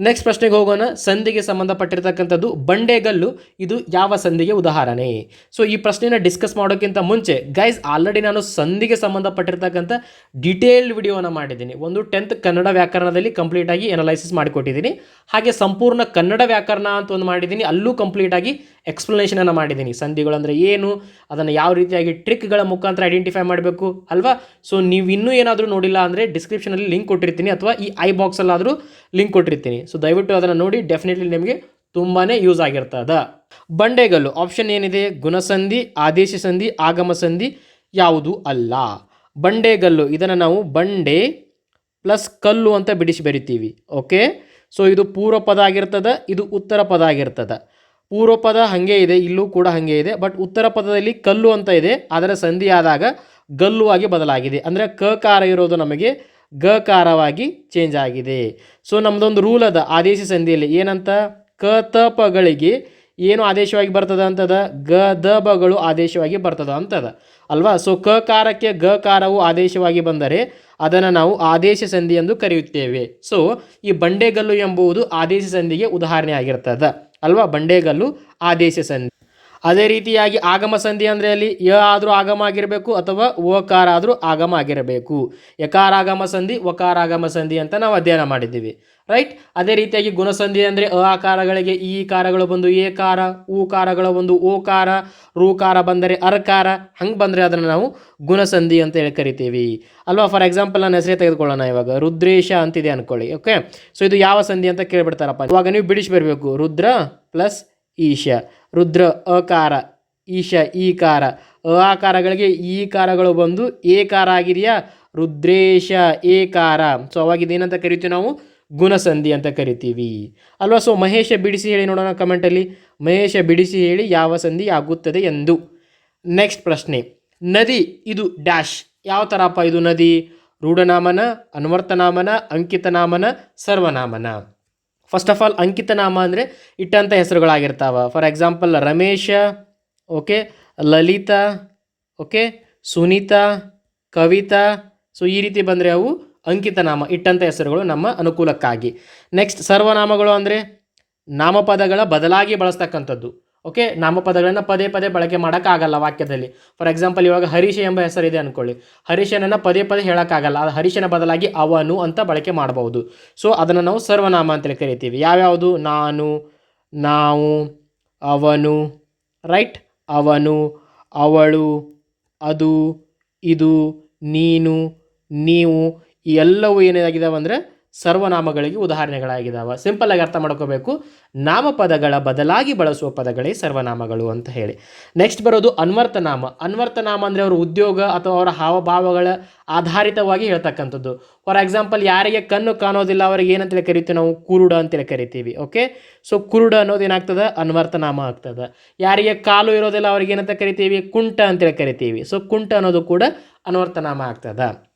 ನೆಕ್ಸ್ಟ್ ಪ್ರಶ್ನೆಗೆ ಹೋಗೋಣ. ಸಂಧಿಗೆ ಸಂಬಂಧಪಟ್ಟಿರ್ತಕ್ಕಂಥದ್ದು ಬಂಡೆಗಲ್ಲು. ಇದು ಯಾವ ಸಂಧಿಗೆ ಉದಾಹರಣೆ? ಸೊ ಈ ಪ್ರಶ್ನೆನ ಡಿಸ್ಕಸ್ ಮಾಡೋಕ್ಕಿಂತ ಮುಂಚೆ ಗೈಸ್ ಆಲ್ರೆಡಿ ನಾನು ಸಂಧಿಗೆ ಸಂಬಂಧಪಟ್ಟಿರ್ತಕ್ಕಂಥ ಡಿಟೇಲ್ಡ್ ವಿಡಿಯೋನ ಮಾಡಿದ್ದೀನಿ. ಒಂದು ಟೆಂತ್ ಕನ್ನಡ ವ್ಯಾಕರಣದಲ್ಲಿ ಕಂಪ್ಲೀಟಾಗಿ ಎನಲೈಸಿಸ್ ಮಾಡಿಕೊಟ್ಟಿದ್ದೀನಿ. ಹಾಗೆ ಸಂಪೂರ್ಣ ಕನ್ನಡ ವ್ಯಾಕರಣ ಅಂತ ಒಂದು ಮಾಡಿದ್ದೀನಿ. ಅಲ್ಲೂ ಕಂಪ್ಲೀಟಾಗಿ ಎಕ್ಸ್ಪ್ಲನೇಷನನ್ನು ಮಾಡಿದ್ದೀನಿ. ಸಂಧಿಗಳು ಅಂದರೆ ಏನು? ಅದನ್ನು ಯಾವ ರೀತಿಯಾಗಿ ಟ್ರಿಕ್ಗಳ ಮುಖಾಂತರ ಐಡೆಂಟಿಫೈ ಮಾಡಬೇಕು ಅಲ್ವಾ? ಸೊ ನೀವು ಇನ್ನೂ ಏನಾದರೂ ನೋಡಿಲ್ಲ ಅಂದರೆ ಡಿಸ್ಕ್ರಿಪ್ಷನಲ್ಲಿ ಲಿಂಕ್ ಕೊಟ್ಟಿರ್ತೀನಿ ಅಥವಾ ಈ ಐ ಬಾಕ್ಸಲ್ಲಾದರೂ ಲಿಂಕ್ ಕೊಟ್ಟಿರ್ತೀನಿ. ಸೊ ದಯವಿಟ್ಟು ಅದನ್ನು ನೋಡಿ ಡೆಫಿನೆಟ್ಲಿ ನಿಮಗೆ ತುಂಬಾ ಯೂಸ್ ಆಗಿರ್ತದ. ಬಂಡೆಗಲ್ಲು ಆಪ್ಷನ್ ಏನಿದೆ? ಗುಣಸಂಧಿ, ಆದೇಶ ಸಂಧಿ, ಆಗಮ ಸಂಧಿ ಯಾವುದು ಅಲ್ಲ. ಬಂಡೆಗಲ್ಲು, ಇದನ್ನು ನಾವು ಬಂಡೆ ಪ್ಲಸ್ ಕಲ್ಲು ಅಂತ ಬಿಡಿಸಿ ಬರಿತೀವಿ. ಓಕೆ ಸೊ ಇದು ಪೂರ್ವ ಪದ ಆಗಿರ್ತದೆ, ಇದು ಉತ್ತರ ಪದ ಆಗಿರ್ತದೆ. ಪೂರ್ವ ಪದ ಹಾಗೆ ಇದೆ, ಇಲ್ಲೂ ಕೂಡ ಹಾಗೆ ಇದೆ ಬಟ್ ಉತ್ತರ ಪದದಲ್ಲಿ ಕಲ್ಲು ಅಂತ ಇದೆ, ಅದರ ಸಂಧಿ ಆದಾಗ ಗಲ್ಲು ಆಗಿ ಬದಲಾಗಿದೆ. ಅಂದರೆ ಕಕಾರ ಇರೋದು ನಮಗೆ ಗಕಾರವಾಗಿ ಚೇಂಜ್ ಆಗಿದೆ. ಸೊ ನಮ್ಮದೊಂದು ರೂಲ್ ಅದ, ಆದೇಶ ಸಂಧಿಯಲ್ಲಿ ಏನಂತ? ಕ ತ ಪಗಳಿಗೆ ಏನು ಆದೇಶವಾಗಿ ಬರ್ತದ ಅಂತದ? ಗ ದ ಬಗಳು ಆದೇಶವಾಗಿ ಬರ್ತದ ಅಂತದ. ಅಲ್ವಾ? ಸೊ ಕ ಕಾರಕ್ಕೆ ಗ ಕಾರವು ಆದೇಶವಾಗಿ ಬಂದರೆ ಅದನ್ನು ನಾವು ಆದೇಶ ಸಂಧಿ ಎಂದು ಕರೆಯುತ್ತೇವೆ. ಸೊ ಈ ಬಂಡೆಗಲ್ಲು ಎಂಬುವುದು ಆದೇಶ ಸಂಧಿಗೆ ಉದಾಹರಣೆ ಆಗಿರ್ತದೆ. ಅಲ್ವಾ ಬಂಡೆಗಲ್ಲು ಆದೇಶ ಸಂಧಿ ಅದೇ ರೀತಿಯಾಗಿ ಆಗಮ ಸಂಧಿ ಅಂದರೆ ಅಲ್ಲಿ ಯ ಆದರೂ ಆಗಮ ಆಗಿರಬೇಕು ಅಥವಾ ಓಕಾರ ಆದರೂ ಆಗಮ ಆಗಿರಬೇಕು. ಯಕಾರಾಗಮ ಸಂಧಿ ಒಕಾರಾಗಮ ಸಂಧಿ ಅಂತ ನಾವು ಅಧ್ಯಯನ ಮಾಡಿದ್ದೀವಿ. ರೈಟ್ ಅದೇ ರೀತಿಯಾಗಿ ಗುಣಸಂಧಿ ಅಂದರೆ ಅ ಆಕಾರಗಳಿಗೆ ಈ ಕಾರಗಳು ಬಂದು ಏಕಾರ ಕಾರಗಳ ಬಂದು ಓಕಾರ ಋಕಾರ ಬಂದರೆ ಅರ್ಕಾರ, ಹಂಗೆ ಬಂದರೆ ಅದನ್ನು ನಾವು ಗುಣಸಂಧಿ ಅಂತ ಹೇಳಿ ಕರಿತೀವಿ. ಅಲ್ವಾ? ಫಾರ್ ಎಕ್ಸಾಂಪಲ್ ನಾನು ಹೆಸರೇ ತೆಗೆದುಕೊಳ್ಳೋಣ ಇವಾಗ. ರುದ್ರೇಶ ಅಂತಿದೆ ಅನ್ಕೊಳ್ಳಿ ಓಕೆ ಸೊ ಇದು ಯಾವ ಸಂಧಿ ಅಂತ ಕೇಳಿಬಿಡ್ತಾರಪ್ಪ. ಇವಾಗ ನೀವು ಬಿಡಿಸಿ ಬರಬೇಕು ರುದ್ರ ಪ್ಲಸ್ ಈಶ, ರುದ್ರ, ಅಕಾರ, ಈಶ, ಈಕಾರ. ಅ ಆಕಾರಗಳಿಗೆ ಈಕಾರಗಳು ಕಾರಗಳು ಬಂದು ಏಕಾರ ಆಗಿದೆಯಾ? ರುದ್ರೇಶ ಏಕಾರ ಸೊ ಅವಾಗ ಕರಿತೀವಿ ನಾವು? ಗುಣಸಂಧಿ ಅಂತ ಕರಿತೀವಿ. ಅಲ್ವಾ? ಸೊ ಮಹೇಶ ಬಿಡಿಸಿ ಹೇಳಿ ನೋಡೋಣ ಕಮೆಂಟಲ್ಲಿ ಮಹೇಶ ಬಿಡಿಸಿ ಹೇಳಿ ಯಾವ ಸಂಧಿ ಆಗುತ್ತದೆ ಎಂದು. ನೆಕ್ಸ್ಟ್ ಪ್ರಶ್ನೆ. ನದಿ, ಇದು ಡ್ಯಾಶ್ ಯಾವ ಥರಪ್ಪ ಇದು ನದಿ? ರೂಢನಾಮನ ಅನ್ವರ್ತನಾಮನ ಅಂಕಿತನಾಮನ ಸರ್ವನಾಮನ. ಫಸ್ಟ್ ಆಫ್ ಆಲ್ ಅಂಕಿತನಾಮ ಅಂದರೆ ಇಟ್ಟಂಥ ಹೆಸರುಗಳಾಗಿರ್ತಾವೆ. For example Ramesha okay Lalitha okay Sunitha, Kavitha so ಈ ರೀತಿ ಬಂದರೆ ಅವು ಅಂಕಿತನಾಮ ಇಟ್ಟಂಥ ಹೆಸರುಗಳು ನಮ್ಮ ಅನುಕೂಲಕ್ಕಾಗಿ. ನೆಕ್ಸ್ಟ್ ಸರ್ವನಾಮಗಳು ಅಂದರೆ ನಾಮಪದಗಳ ಬದಲಾಗಿ ಬಳಸ್ತಕ್ಕಂಥದ್ದು. ಓಕೆ ನಾಮಪದಗಳನ್ನು ಪದೇ ಪದೇ ಬಳಕೆ ಮಾಡೋಕ್ಕಾಗಲ್ಲ ವಾಕ್ಯದಲ್ಲಿ. ಫಾರ್ ಎಕ್ಸಾಂಪಲ್ ಇವಾಗ ಹರೀಶ ಎಂಬ ಹೆಸರಿದೆ ಅಂದ್ಕೊಳ್ಳಿ ಹರೀಶನನ್ನು ಪದೇ ಪದೇ ಹೇಳೋಕ್ಕಾಗಲ್ಲ. ಅದು ಹರೀಶನ ಬದಲಾಗಿ ಅವನು ಅಂತ ಬಳಕೆ ಮಾಡಬಹುದು. ಸೊ ಅದನ್ನು ನಾವು ಸರ್ವನಾಮ ಅಂತೇಳಿ ಕರಿತೀವಿ ಯಾವ್ಯಾವುದು? ನಾನು, ನಾವು, ಅವನು ರೈಟ್ ಅವನು, ಅವಳು, ಅದು, ಇದು, ನೀನು, ನೀವು ಈ ಎಲ್ಲವೂ ಏನೇನಾಗಿದ್ದಾವೆ ಅಂದರೆ ಸರ್ವನಾಮಗಳಿಗೆ ಉದಾಹರಣೆಗಳಾಗಿದ್ದಾವೆ ಆಗಿ ಅರ್ಥ ಮಾಡ್ಕೋಬೇಕು. ನಾಮಪದಗಳ ಬದಲಾಗಿ ಬಳಸುವ ಪದಗಳೇ ಸರ್ವನಾಮಗಳು ಅಂತ ಹೇಳಿ. ನೆಕ್ಸ್ಟ್ ಬರೋದು ಅನ್ವರ್ತನಾಮ. ಅನ್ವರ್ತನಾಮ ಅಂದರೆ ಅವರ ಉದ್ಯೋಗ ಅಥವಾ ಅವರ ಹಾವಭಾವಗಳ ಆಧಾರಿತವಾಗಿ ಹೇಳ್ತಕ್ಕಂಥದ್ದು. ಫಾರ್ ಎಕ್ಸಾಂಪಲ್ ಯಾರಿಗೆ ಕಣ್ಣು ಕಾಣೋದಿಲ್ಲ ಅವರಿಗೆ ಏನಂತೇಳಿ ಕರಿತೀವಿ ನಾವು? ಕುರುಡ ಅಂತೇಳಿ ಕರಿತೀವಿ ಓಕೆ ಸೊ ಕುರುಡ ಅನ್ನೋದು ಏನಾಗ್ತದೆ? ಅನ್ವರ್ತನಾಮ ಆಗ್ತದೆ. ಯಾರಿಗೆ ಕಾಲು ಇರೋದಿಲ್ಲ ಅವ್ರಿಗೆ ಏನಂತ ಕರಿತೀವಿ? ಕುಂಟ ಅಂತೇಳಿ ಕರಿತೀವಿ. ಸೊ ಕುಂಟ ಅನ್ನೋದು ಕೂಡ ಅನ್ವರ್ತನಾಮ ಆಗ್ತದೆ.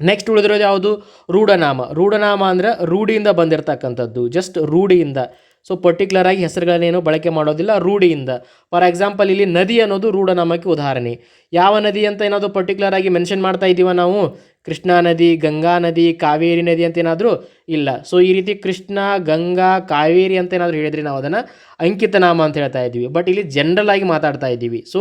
ನೆಕ್ಸ್ಟ್ ಉಳಿದಿರೋದು ಯಾವುದು? ರೂಢನಾಮ. ರೂಢನಾಮ ಅಂದರೆ ರೂಢಿಯಿಂದ ಬಂದಿರತಕ್ಕಂಥದ್ದು. ಜಸ್ಟ್ ರೂಢಿಯಿಂದ. ಸೊ ಪರ್ಟಿಕ್ಯುಲರ್ ಆಗಿ ಹೆಸರುಗಳನ್ನೇನು ಬಳಕೆ ಮಾಡೋದಿಲ್ಲ, ರೂಢಿಯಿಂದ. ಫಾರ್ ಎಕ್ಸಾಂಪಲ್ ಇಲ್ಲಿ ನದಿ ಅನ್ನೋದು ರೂಢನಾಮಕ್ಕೆ ಉದಾಹರಣೆ. ಯಾವ ನದಿ ಅಂತ ಏನಾದರೂ ಪರ್ಟಿಕ್ಯುಲರ್ ಆಗಿ ಮೆನ್ಷನ್ ಮಾಡ್ತಾ ಇದ್ದೀವ ನಾವು? ಕೃಷ್ಣಾ ನದಿ, ಗಂಗಾ ನದಿ, ಕಾವೇರಿ ನದಿ ಅಂತ ಏನಾದರೂ ಇಲ್ಲ. ಸೊ ಈ ರೀತಿ ಕೃಷ್ಣ, ಗಂಗಾ, ಕಾವೇರಿ ಅಂತ ಏನಾದರೂ ಹೇಳಿದ್ರೆ ನಾವು ಅದನ್ನು ಅಂಕಿತನಾಮ ಅಂತ ಹೇಳ್ತಾ ಇದ್ದೀವಿ. ಬಟ್ ಇಲ್ಲಿ ಜನರಲ್ ಆಗಿ ಮಾತಾಡ್ತಾ ಇದ್ದೀವಿ. ಸೊ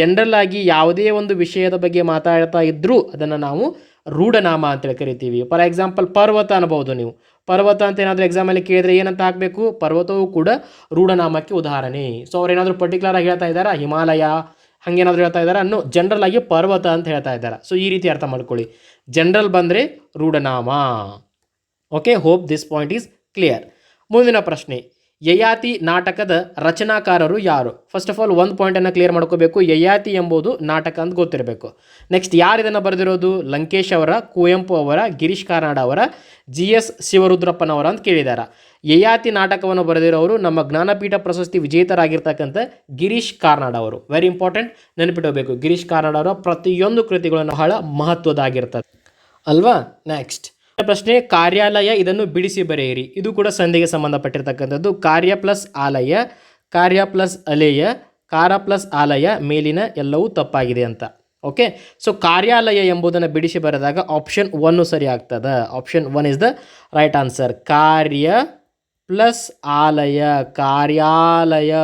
ಜನರಲ್ ಆಗಿ ಯಾವುದೇ ಒಂದು ವಿಷಯದ ಬಗ್ಗೆ ಮಾತಾಡ್ತಾ ಇದ್ದರೂ ಅದನ್ನು ನಾವು ರೂಢನಾಮ ಅಂತೇಳಿ ಕರಿತೀವಿ. ಫಾರ್ ಎಕ್ಸಾಂಪಲ್ ಪರ್ವತ ಅನ್ಬೋದು ನೀವು. ಪರ್ವತ ಅಂತ ಏನಾದರೂ ಎಕ್ಸಾಮಲ್ಲಿ ಕೇಳಿದ್ರೆ ಏನಂತ ಹಾಕಬೇಕು? ಪರ್ವತವು ಕೂಡ ರೂಢನಾಮಕ್ಕೆ ಉದಾಹರಣೆ. ಸೊ ಅವ್ರು ಏನಾದರೂ ಪರ್ಟಿಕ್ಯುಲರ್ ಆಗಿ ಹೇಳ್ತಾ ಇದ್ದಾರಾ? ಹಿಮಾಲಯ ಹಂಗೇನಾದರೂ ಹೇಳ್ತಾ ಇದ್ದಾರೆ? ಅನ್ನು ಜನರಲ್ ಆಗಿ ಪರ್ವತ ಅಂತ ಹೇಳ್ತಾ ಇದ್ದಾರೆ. ಸೊ ಈ ರೀತಿ ಅರ್ಥ ಮಾಡ್ಕೊಳ್ಳಿ. ಜನರಲ್ ಬಂದರೆ ರೂಢನಾಮ. Okay hope this point is clear ಮುಂದಿನ ಪ್ರಶ್ನೆ. ಯಯಾತಿ ನಾಟಕದ ರಚನಾಕಾರರು ಯಾರು? ಫಸ್ಟ್ ಆಫ್ ಆಲ್ ಒಂದು ಪಾಯಿಂಟನ್ನು ಕ್ಲಿಯರ್ ಮಾಡ್ಕೋಬೇಕು. ಯಯಾತಿ ಎಂಬುದು ನಾಟಕ ಅಂತ ಗೊತ್ತಿರಬೇಕು. ನೆಕ್ಸ್ಟ್ ಯಾರು ಇದನ್ನು ಬರೆದಿರೋದು? ಲಂಕೇಶ್ ಅವರ, ಕುವೆಂಪು ಅವರ, ಗಿರೀಶ್ ಕಾರ್ನಾಡ ಅವರ, ಜಿ ಎಸ್ ಶಿವರುದ್ರಪ್ಪನವರ ಅಂತ ಕೇಳಿದ್ದಾರೆ ಯಯಾತಿ ನಾಟಕವನ್ನು ಬರೆದಿರೋರು ನಮ್ಮ ಜ್ಞಾನಪೀಠ ಪ್ರಶಸ್ತಿ ವಿಜೇತರಾಗಿರ್ತಕ್ಕಂಥ ಗಿರೀಶ್ ಕಾರ್ನಾಡ ಅವರು. ವೆರಿ ಇಂಪಾರ್ಟೆಂಟ್ ನೆನಪಿಡಬೇಕು ಗಿರೀಶ್ ಕಾರ್ನಾಡ ಅವರ ಪ್ರತಿಯೊಂದು ಕೃತಿಗಳನ್ನು ಬಹಳ ಮಹತ್ವದಾಗಿರ್ತದೆ ಅಲ್ವಾ? ನೆಕ್ಸ್ಟ್ ಪ್ರಶ್ನೆ, ಕಾರ್ಯಾಲಯ ಇದನ್ನು ಬಿಡಿಸಿ ಬರೆಯಿರಿ. ಇದು ಕೂಡ ಸಂಧಿಗೆ ಸಂಬಂಧಪಟ್ಟಿರ್ತಕ್ಕಂಥದ್ದು. ಕಾರ್ಯ ಪ್ಲಸ್ ಆಲಯ, ಕಾರ್ಯ ಪ್ಲಸ್ ಅಲೆಯ, ಕಾರ ಪ್ಲಸ್ ಆಲಯ ಮೇಲಿನ ಎಲ್ಲವೂ ತಪ್ಪಾಗಿದೆ ಅಂತ. ಓಕೆ ಸೊ ಕಾರ್ಯಾಲಯ ಎಂಬುದನ್ನು ಬಿಡಿಸಿ ಬರೆದಾಗ ಆಪ್ಷನ್ ಒನ್ನು ಸರಿ ಆಗ್ತದೆ. Option one is the right answer ಕಾರ್ಯ ಪ್ಲಸ್ ಆಲಯ, ಕಾರ್ಯಾಲಯ.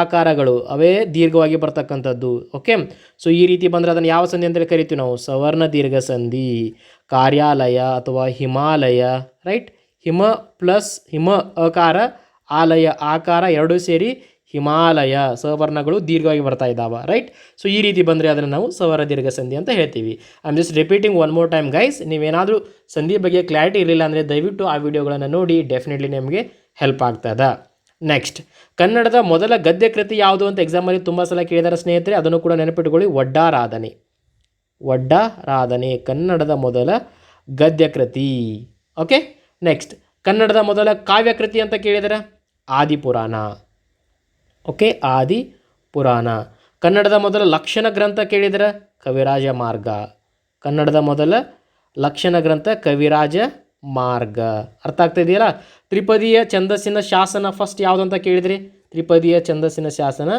ಆಕಾರಗಳು ಅವೇ ದೀರ್ಘವಾಗಿ ಬರ್ತಕ್ಕಂಥದ್ದು. ಓಕೆ ಸೊ ಈ ರೀತಿ ಬಂದರೆ ಅದನ್ನು ಯಾವ ಸಂಧಿ ಅಂತೇಳಿ ಕರಿತೀವಿ ನಾವು? ಸವರ್ಣ ದೀರ್ಘ ಸಂಧಿ, ಕಾರ್ಯಾಲಯ ಅಥವಾ ಹಿಮಾಲಯ ರೈಟ್ ಹಿಮ ಪ್ಲಸ್ ಹಿಮ ಅಕಾರ, ಆಲಯ ಆಕಾರ ಎರಡೂ ಸೇರಿ ಹಿಮಾಲಯ ಸವರ್ಣಗಳು ದೀರ್ಘವಾಗಿ ಬರ್ತಾ ಇದ್ದಾವೆ ರೈಟ್ ಸೊ ಈ ರೀತಿ ಬಂದರೆ ಅದನ್ನು ನಾವು ಸವರ್ಣ ದೀರ್ಘ ಸಂಧಿ ಅಂತ ಹೇಳ್ತೀವಿ. I am just repeating one more time guys ನೀವೇನಾದರೂ ಸಂಧಿ ಬಗ್ಗೆ ಕ್ಲಾರಿಟಿ ಇರಲಿಲ್ಲ ಅಂದರೆ ದಯವಿಟ್ಟು ಆ ವಿಡಿಯೋಗಳನ್ನು ನೋಡಿ ಡೆಫಿನೆಟ್ಲಿ ನಿಮಗೆ ಹೆಲ್ಪ್ ಆಗ್ತದ. ನೆಕ್ಸ್ಟ್ ಕನ್ನಡದ ಮೊದಲ ಗದ್ಯ ಕೃತಿ ಯಾವುದು ಅಂತ ಎಕ್ಸಾಮಲ್ಲಿ ತುಂಬ ಸಲ ಕೇಳಿದಾರೆ ಸ್ನೇಹಿತರೆ, ಅದನ್ನು ಕೂಡ ನೆನಪಿಟ್ಟುಕೊಳ್ಳಿ ಒಡ್ಡಾರಾಧನೆ ಒಡ್ಡಾರಾಧನೆ ಕನ್ನಡದ ಮೊದಲ ಗದ್ಯ ಕೃತಿ. ಓಕೆ ನೆಕ್ಸ್ಟ್ ಕನ್ನಡದ ಮೊದಲ ಕಾವ್ಯ ಕೃತಿ ಅಂತ ಕೇಳಿದರೆ? ಆದಿಪುರಾಣ. ಓಕೆ ಆದಿ ಪುರಾಣ ಕನ್ನಡದ ಮೊದಲ ಲಕ್ಷಣ ಗ್ರಂಥ ಕೇಳಿದರೆ? ಕವಿರಾಜ ಮಾರ್ಗ. ಕನ್ನಡದ ಮೊದಲ ಲಕ್ಷಣ ಗ್ರಂಥ ಕವಿರಾಜ ಮಾರ್ಗ. ಅರ್ಥ ಆಗ್ತಾ ಇದೆಯಲ್ಲ? ತ್ರಿಪದಿಯ ಛಂದಸ್ಸಿನ ಶಾಸನ ಫಸ್ಟ್ ಯಾವುದು ಅಂತ ಕೇಳಿದ್ರಿ? ತ್ರಿಪದಿಯ ಛಂದಸ್ಸಿನ ಶಾಸನ,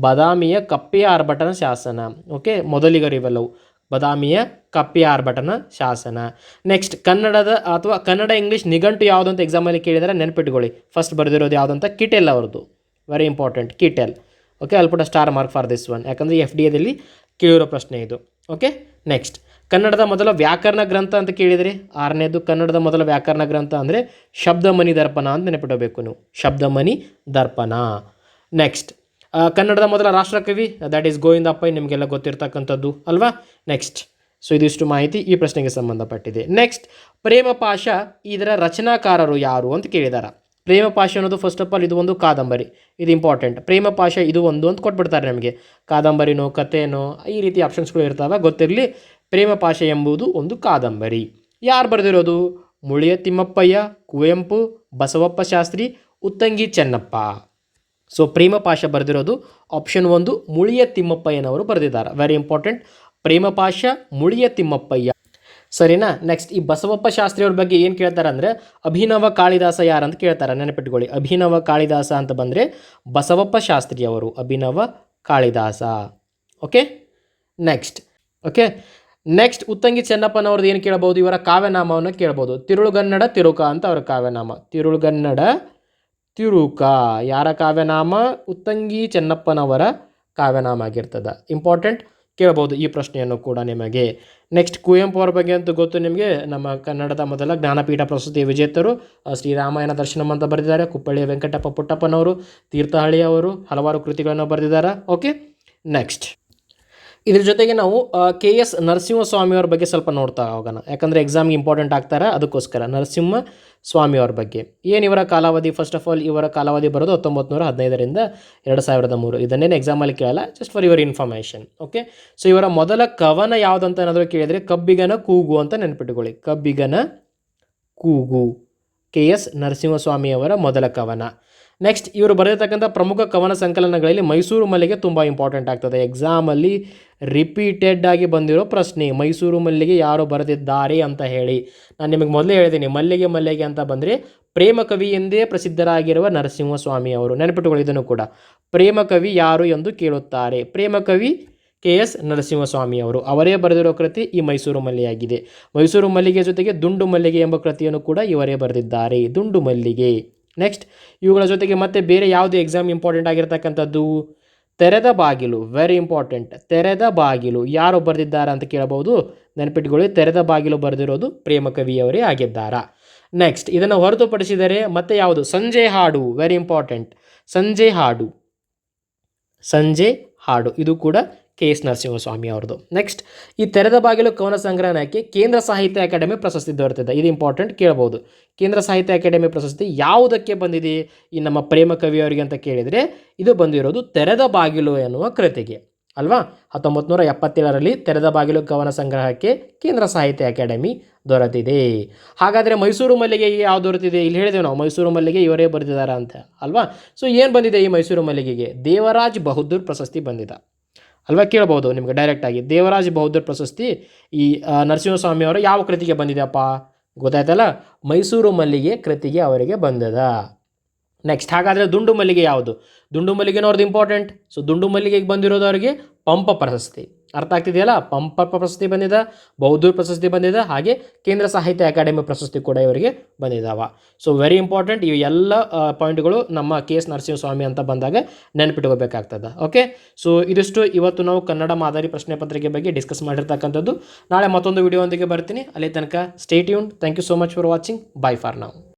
ಬದಾಮಿಯ ಕಪ್ಪೆಯ ಆರ್ಭಟನ ಶಾಸನ. ಓಕೆ ಮೊದಲಿಗರು ಇವೆಲ್ಲವು. ಬದಾಮಿಯ ಕಪ್ಪೆಯ ಆರ್ಭಟನ ಶಾಸನ. ನೆಕ್ಸ್ಟ್ ಕನ್ನಡದ ಅಥವಾ ಕನ್ನಡ ಇಂಗ್ಲೀಷ್ ನಿಘಂಟು ಯಾವುದು ಅಂತ ಎಕ್ಸಾಮಲ್ಲಿ ಕೇಳಿದರೆ ನೆನಪಿಟ್ಕೊಳ್ಳಿ. ಫಸ್ಟ್ ಬರೆದಿರೋದು ಯಾವುದಂತ ಕಿಟೆಲ್ ಅವ್ರದ್ದು. Very important Kittel. Okay ಅಲ್ಪುಟ star mark for this one ಯಾಕಂದರೆ ಎಫ್ ಡಿ ಎದಲ್ಲಿ ಕೇಳಿರೋ ಪ್ರಶ್ನೆ ಇದು. ಓಕೆ ನೆಕ್ಸ್ಟ್ ಕನ್ನಡದ ಮೊದಲ ವ್ಯಾಕರಣ ಗ್ರಂಥ ಅಂತ ಕೇಳಿದರೆ? ಆರನೇದು ಕನ್ನಡದ ಮೊದಲ ವ್ಯಾಕರಣ ಗ್ರಂಥ ಅಂದರೆ ಶಬ್ದಮಣಿ ದರ್ಪಣ ಅಂತ ನೆನಪಿಡಬೇಕು ನೀವು. ಶಬ್ದಮನಿ ದರ್ಪಣ. ನೆಕ್ಸ್ಟ್ ಕನ್ನಡದ ಮೊದಲ ರಾಷ್ಟ್ರಕವಿ ದಟ್ ಈಸ್ ಗೋವಿಂದ ಪೈ ನಿಮಗೆಲ್ಲ ಗೊತ್ತಿರ್ತಕ್ಕಂಥದ್ದು ಅಲ್ವಾ? ನೆಕ್ಸ್ಟ್ ಸೊ ಇದಿಷ್ಟು ಮಾಹಿತಿ ಈ ಪ್ರಶ್ನೆಗೆ ಸಂಬಂಧಪಟ್ಟಿದೆ. ನೆಕ್ಸ್ಟ್ ಪ್ರೇಮ ಪಾಶ ಇದರ ರಚನಾಕಾರರು ಯಾರು ಅಂತ ಕೇಳಿದಾರ. ಪ್ರೇಮ ಪಾಶ ಅನ್ನೋದು ಫಸ್ಟ್ ಆಫ್ ಆಲ್ ಇದು ಒಂದು ಕಾದಂಬರಿ. ಇದು ಇಂಪಾರ್ಟೆಂಟ್ ಪ್ರೇಮ ಪಾಶ ಇದು ಒಂದು ಅಂತ ಕೊಟ್ಬಿಡ್ತಾರೆ ನಮಗೆ. ಕಾದಂಬರಿನೋ, ಕಥೆನೋ, ಈ ರೀತಿ ಆಪ್ಷನ್ಸ್ಗಳು ಇರ್ತಾವೆ, ಗೊತ್ತಿರಲಿ. ಪ್ರೇಮ ಪಾಶ ಎಂಬುದು ಒಂದು ಕಾದಂಬರಿ. ಯಾರು ಬರೆದಿರೋದು? ಮುಳಿಯ ತಿಮ್ಮಪ್ಪಯ್ಯ, ಕುವೆಂಪು, ಬಸವಪ್ಪ ಶಾಸ್ತ್ರಿ, ಉತ್ತಂಗಿ ಚೆನ್ನಪ್ಪ. ಸೊ ಪ್ರೇಮ ಪಾಶ ಬರೆದಿರೋದು ಆಪ್ಷನ್ ಒಂದು, ಮುಳಿಯ ತಿಮ್ಮಪ್ಪಯ್ಯನವರು ಬರೆದಿದ್ದಾರೆ. Very important Premapasha Muliya Thimmappayya. ಸರಿನಾ? ನೆಕ್ಸ್ಟ್ ಈ ಬಸವಪ್ಪ ಶಾಸ್ತ್ರಿಯವ್ರ ಬಗ್ಗೆ ಏನು ಕೇಳ್ತಾರೆ ಅಂದರೆ, ಅಭಿನವ ಕಾಳಿದಾಸ ಯಾರಂತ ಕೇಳ್ತಾರೆ. ನೆನಪಿಟ್ಕೊಳ್ಳಿ. ಅಭಿನವ ಕಾಳಿದಾಸ ಅಂತ ಬಂದರೆ Basavappa ಶಾಸ್ತ್ರಿಯವರು. Abhinava Kalidasa. Okay next okay next Uttangi ಚೆನ್ನಪ್ಪನವ್ರದ್ದು ಏನು ಕೇಳ್ಬೋದು? ಇವರ ಕಾವ್ಯನಾಮವನ್ನು ಕೇಳ್ಬೋದು. ತಿರುಳುಗನ್ನಡ, ತಿರುಕ ಅಂತ ಅವರ ಕಾವ್ಯನಾಮ. ತಿರುಳುಗನ್ನಡ, ತಿರುಕ. ಯಾರ ಕಾವ್ಯನಾಮ? ಉತ್ತಂಗಿ ಚೆನ್ನಪ್ಪನವರ ಕಾವ್ಯನಾಮ ಆಗಿರ್ತದೆ. ಇಂಪಾರ್ಟೆಂಟ್ ಕೇಳ್ಬೋದು ಈ ಪ್ರಶ್ನೆಯನ್ನು ಕೂಡ ನಿಮಗೆ. ನೆಕ್ಸ್ಟ್ ಕುವೆಂಪು ಅವರ ಬಗ್ಗೆ ಅಂತೂ ಗೊತ್ತು ನಿಮಗೆ? ನಮ್ಮ ಕನ್ನಡದ ಮೊದಲ ಜ್ಞಾನಪೀಠ ಪ್ರಶಸ್ತಿ ವಿಜೇತರು ಶ್ರೀರಾಮಾಯಣ ದರ್ಶನಂ ಅಂತ ಬರೆದಿದ್ದಾರೆ. ಕುಪ್ಪಳ್ಳಿಯ ವೆಂಕಟಪ್ಪ ಪುಟ್ಟಪ್ಪನವರು ತೀರ್ಥಹಳ್ಳಿ ಅವರು ಹಲವಾರು ಕೃತಿಗಳನ್ನು ಬರೆದಿದ್ದಾರೆ. ಓಕೆ ನೆಕ್ಸ್ಟ್ ಇದ್ರ ಜೊತೆಗೆ ನಾವು ಕೆ ಎಸ್ ನರಸಿಂಹಸ್ವಾಮಿಯವ್ರ ಬಗ್ಗೆ ಸ್ವಲ್ಪ ನೋಡ್ತಾ ಹೋಗೋಣ. ಯಾಕಂದರೆ ಎಕ್ಸಾಮ್ಗೆ ಇಂಪಾರ್ಟೆಂಟ್ ಆಗ್ತಾರೆ, ಅದಕ್ಕೋಸ್ಕರ ನರಸಿಂಹ ಸ್ವಾಮಿಯವ್ರ ಬಗ್ಗೆ. ಏನು ಇವರ ಕಾಲಾವಧಿ? ಫಸ್ಟ್ ಆಫ್ ಆಲ್ ಇವರ ಕಾಲಾವಧಿ ಬರೋದು ಹತ್ತೊಂಬತ್ತು ನೂರ ಹದಿನೈದರಿಂದ ಎರಡು ಸಾವಿರದ ಮೂರು. ಇದನ್ನೇನು ಎಕ್ಸಾಮಲ್ಲಿ ಕೇಳಲ್ಲ just for your information okay so ಇವರ ಮೊದಲ ಕವನ ಯಾವುದಂತ ಏನಾದರೂ ಕೇಳಿದರೆ, ಕಬ್ಬಿಗನ ಕೂಗು ಅಂತ ನೆನಪಿಟ್ಟುಕೊಳ್ಳಿ ಕಬ್ಬಿಗನ ಕೂಗು. ಕೆ ಎಸ್ ನರಸಿಂಹಸ್ವಾಮಿಯವರ ಮೊದಲ ಕವನ. ನೆಕ್ಸ್ಟ್ ಇವರು ಬರೆಯತಕ್ಕಂಥ ಪ್ರಮುಖ ಕವನ ಸಂಕಲನಗಳಲ್ಲಿ ಮೈಸೂರು ಮಲ್ಲಿಗೆ ತುಂಬ ಇಂಪಾರ್ಟೆಂಟ್ ಆಗ್ತದೆ. ಎಕ್ಸಾಮಲ್ಲಿ ರಿಪೀಟೆಡ್ ಆಗಿ ಬಂದಿರೋ ಪ್ರಶ್ನೆ, ಮೈಸೂರು ಮಲ್ಲಿಗೆ ಯಾರು ಬರೆದಿದ್ದಾರೆ ಅಂತ ಹೇಳಿ. ನಾನು ನಿಮಗೆ ಮೊದಲೇ ಹೇಳಿದ್ದೀನಿ ಮಲ್ಲಿಗೆ ಮಲ್ಲಿಗೆ ಅಂತ ಬಂದರೆ ಪ್ರೇಮ ಕವಿ ಎಂದೇ ಪ್ರಸಿದ್ಧರಾಗಿರುವ ನರಸಿಂಹಸ್ವಾಮಿ ಅವರು. ನೆನಪಿಟ್ಟುಕೊಳ್ಳಿ ಇದನ್ನು ಕೂಡ. ಪ್ರೇಮ ಕವಿ ಯಾರು ಎಂದು ಕೇಳುತ್ತಾರೆ. ಪ್ರೇಮ ಕವಿ ಕೆ ಎಸ್ ನರಸಿಂಹಸ್ವಾಮಿ ಅವರು. ಅವರೇ ಬರೆದಿರೋ ಕೃತಿ ಈ ಮೈಸೂರು ಮಲ್ಲಿಯಾಗಿದೆ. ಮೈಸೂರು ಮಲ್ಲಿಗೆ ಜೊತೆಗೆ ದುಂಡು ಮಲ್ಲಿಗೆ ಎಂಬ ಕೃತಿಯನ್ನು ಕೂಡ ಇವರೇ ಬರೆದಿದ್ದಾರೆ. ದುಂಡು ಮಲ್ಲಿಗೆ. ನೆಕ್ಸ್ಟ್ ಇವುಗಳ ಜೊತೆಗೆ ಮತ್ತೆ ಬೇರೆ ಯಾವುದೇ ಎಕ್ಸಾಮ್ ಇಂಪಾರ್ಟೆಂಟ್ ಆಗಿರ್ತಕ್ಕಂಥದ್ದು? ತೆರೆದ ಬಾಗಿಲು ವೆರಿ ಇಂಪಾರ್ಟೆಂಟ್ ತೆರೆದ ಬಾಗಿಲು, ಯಾರು ಬರೆದಿದ್ದಾರೆ ಅಂತ ಕೇಳಬಹುದು. ನೆನಪಿಟ್ಕೊಳ್ಳಿ, ತೆರೆದ ಬಾಗಿಲು ಬರೆದಿರೋದು ಪ್ರೇಮ ಕವಿಯವರೇ ಆಗಿದ್ದಾರಾ? ನೆಕ್ಸ್ಟ್ ಇದನ್ನು ಹೊರತುಪಡಿಸಿದರೆ ಮತ್ತೆ ಯಾವುದು? ಸಂಜೆ ಹಾಡು ವೆರಿ ಇಂಪಾರ್ಟೆಂಟ್ ಸಂಜೆ ಹಾಡು. ಸಂಜೆ ಹಾಡು, ಇದು ಕೂಡ ಕೆ ಎಸ್ ನರಸಿಂಹಸ್ವಾಮಿ ಅವ್ರದ್ದು. ನೆಕ್ಸ್ಟ್ ಈ ತೆರೆದ ಬಾಗಿಲು ಕವನ ಸಂಗ್ರಹಣಕ್ಕೆ ಕೇಂದ್ರ ಸಾಹಿತ್ಯ ಅಕಾಡೆಮಿ ಪ್ರಶಸ್ತಿ ದೊರೆತಿದೆ. ಇದು ಇಂಪಾರ್ಟೆಂಟ್ ಕೇಳಬಹುದು ಕೇಂದ್ರ ಸಾಹಿತ್ಯ ಅಕಾಡೆಮಿ ಪ್ರಶಸ್ತಿ ಯಾವುದಕ್ಕೆ ಬಂದಿದೆ? ಈ ನಮ್ಮ ಪ್ರೇಮ ಕವಿಯವರಿಗೆ ಅಂತ ಕೇಳಿದರೆ, ಇದು ಬಂದಿರೋದು ತೆರೆದ ಬಾಗಿಲು ಎನ್ನುವ ಕೃತಿಗೆ. ಅಲ್ವಾ? ಹತ್ತೊಂಬತ್ತು ನೂರ ಎಪ್ಪತ್ತೇಳರಲ್ಲಿ ತೆರೆದ ಬಾಗಿಲು ಕವನ ಸಂಗ್ರಹಕ್ಕೆ ಕೇಂದ್ರ ಸಾಹಿತ್ಯ ಅಕಾಡೆಮಿ ದೊರೆತಿದೆ. ಹಾಗಾದರೆ ಮೈಸೂರು ಮಲ್ಲಿಗೆ ಯಾವ ದೊರೆತಿದೆ? ಇಲ್ಲಿ ಹೇಳಿದೆವು ನಾವು, ಮೈಸೂರು ಮಲ್ಲಿಗೆ ಇವರೇ ಬರೆದಿದ್ದಾರೆ ಅಂತ. ಅಲ್ವಾ? ಸೊ ಏನು ಬಂದಿದೆ ಈ ಮೈಸೂರು ಮಲ್ಲಿಗೆಗೆ? ದೇವರಾಜ್ ಬಹದ್ದೂರ್ ಪ್ರಶಸ್ತಿ ಬಂದಿದೆ. ಅಲ್ವಾ? ಕೇಳ್ಬೋದು ನಿಮಗೆ ಡೈರೆಕ್ಟಾಗಿ ದೇವರಾಜ ಬೌದ್ಧ ಪ್ರಶಸ್ತಿ ಈ ಆ, ನರಸಿಂಹಸ್ವಾಮಿ ಅವರು ಯಾವ ಕೃತಿಗೆ ಬಂದಿದೆಯಪ್ಪ? ಗೊತ್ತಾಯ್ತಲ್ಲ? ಮೈಸೂರು ಮಲ್ಲಿಗೆ ಕೃತಿಗೆ ಅವರಿಗೆ ಬಂದದ. ನೆಕ್ಸ್ಟ್ ಹಾಗಾದರೆ ದುಂಡು ಮಲ್ಲಿಗೆ ಯಾವುದು? ದುಂಡು ಮಲ್ಲಿಗೆನವ್ರದ್ದು ಇಂಪಾರ್ಟೆಂಟ್ ಸೊ ದುಂಡು ಮಲ್ಲಿಗೆಗೆ ಬಂದಿರೋದು ಅವರಿಗೆ ಪಂಪ ಪ್ರಶಸ್ತಿ. ಅರ್ಥ ಆಗ್ತಿದೆಯಲ್ಲ? ಪಂಪ ಪ್ರಶಸ್ತಿ ಬಂದಿದೆ ಬೌದ್ಧ ಪ್ರಶಸ್ತಿ ಬಂದಿದೆ, ಹಾಗೆ ಕೇಂದ್ರ ಸಾಹಿತ್ಯ ಅಕಾಡೆಮಿ ಪ್ರಶಸ್ತಿ ಕೂಡ ಇವರಿಗೆ ಬಂದಿದ್ದಾವೆ ಸೊ ವೆರಿ ಇಂಪಾರ್ಟೆಂಟ್ ಇವು ಎಲ್ಲ ಪಾಯಿಂಟ್ಗಳು ನಮ್ಮ ಕೆ ಎಸ್ ನರಸಿಂಹಸ್ವಾಮಿ ಅಂತ ಬಂದಾಗ ನೆನಪಿಟ್ಕೋಬೇಕಾಗ್ತದೆ. ಓಕೆ ಸೊ ಇದಿಷ್ಟು. ಇವತ್ತು ನಾವು ಕನ್ನಡ ಮಾದರಿ ಪ್ರಶ್ನೆ ಪತ್ರಿಕೆ ಬಗ್ಗೆ ಡಿಸ್ಕಸ್ ಮಾಡಿರ್ತಕ್ಕಂಥದ್ದು. ನಾಳೆ ಮತ್ತೊಂದು ವಿಡಿಯೋ ಒಂದಿಗೆ ಬರ್ತೀನಿ. ಅಲ್ಲಿ ತನಕ stay tune thank you so much for watching bye for ನಾವು